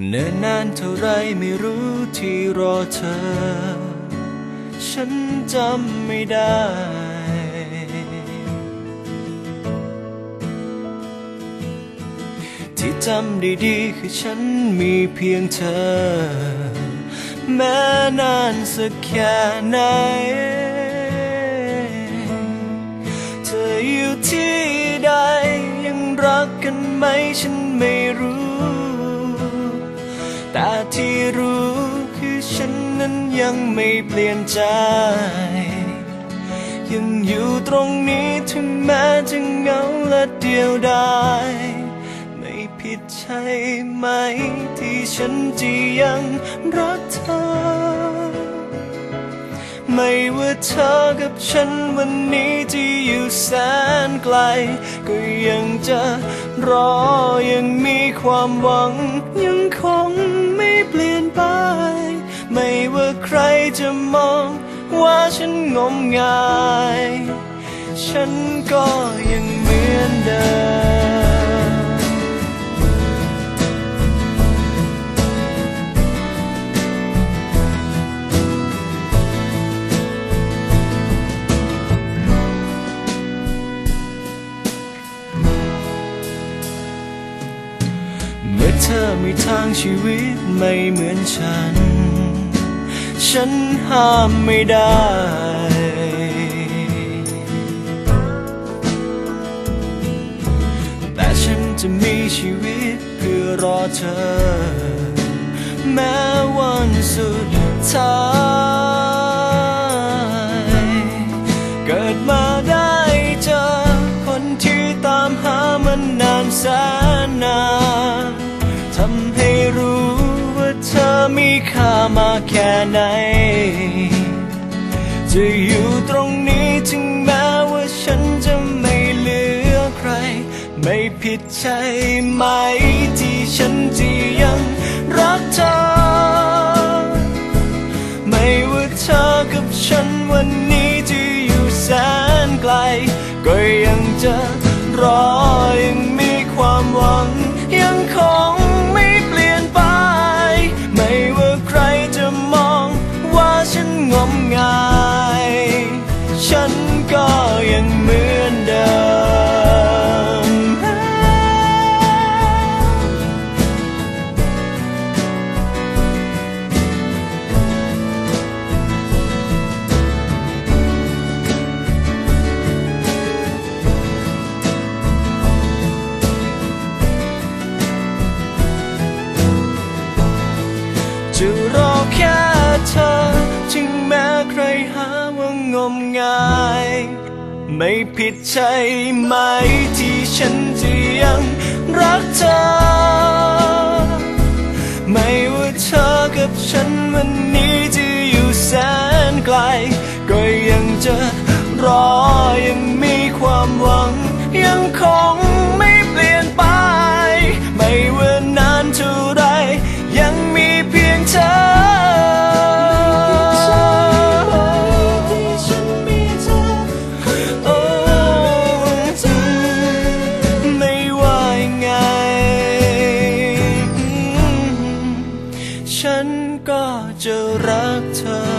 เนิ่นนานเท่าไรไม่รู้ที่รอเธอ ฉันจำไม่ได้ ที่จำได้ดีคือฉันมีเพียงเธอ แม้นานสักแค่ไหน เธออยู่ที่ใดยังรักกันไหมฉันไม่รู้ ที่รู้คือฉันนั้นยังไม่เปลี่ยนใจ ยังอยู่ตรงนี้ถึงแม้จะเหงาและเดียวดายไม่ผิดใช่ไหม ที่ฉันจะยังรักเธอ ไม่ว่าเธอกับฉันวันนี้ที่อยู่แสนไกล ก็ยังจะรอยังมีความหวังยังคง ไป ไม่ว่าใครจะมองว่าฉันงมงาย ฉันก็ยังเหมือนเดิม เธอมีทางชีวิตไม่เหมือนฉัน ฉันห้ามไม่ได้ แต่ฉันจะมีชีวิตเพื่อรอเธอ แม้วันสุดท้าย เกิดมาได้เจอคนที่ตามหามันนานแสนนานำให้รู้ว่าเธอมีค่ามาแค่ไหน จะอยู่ตรงนี้ถึงแม้ว่าฉันจะไม่เหลือใคร ไม่ผิดใช่ไหมที่ฉันจะยังรักเธอ ไม่ว่าเธอกับฉันวันนี้ที่อยู่แสนไกล ก็ยังจะรอยังมีความหวังยังคง ไม่ผิดใช่ไหมที่ฉันจะยังรักเธอ ไม่ว่าเธอกับฉันวันนี้จะอยู่แสนไกล ก็ยังจะรอยังมีความหวังยังคง touch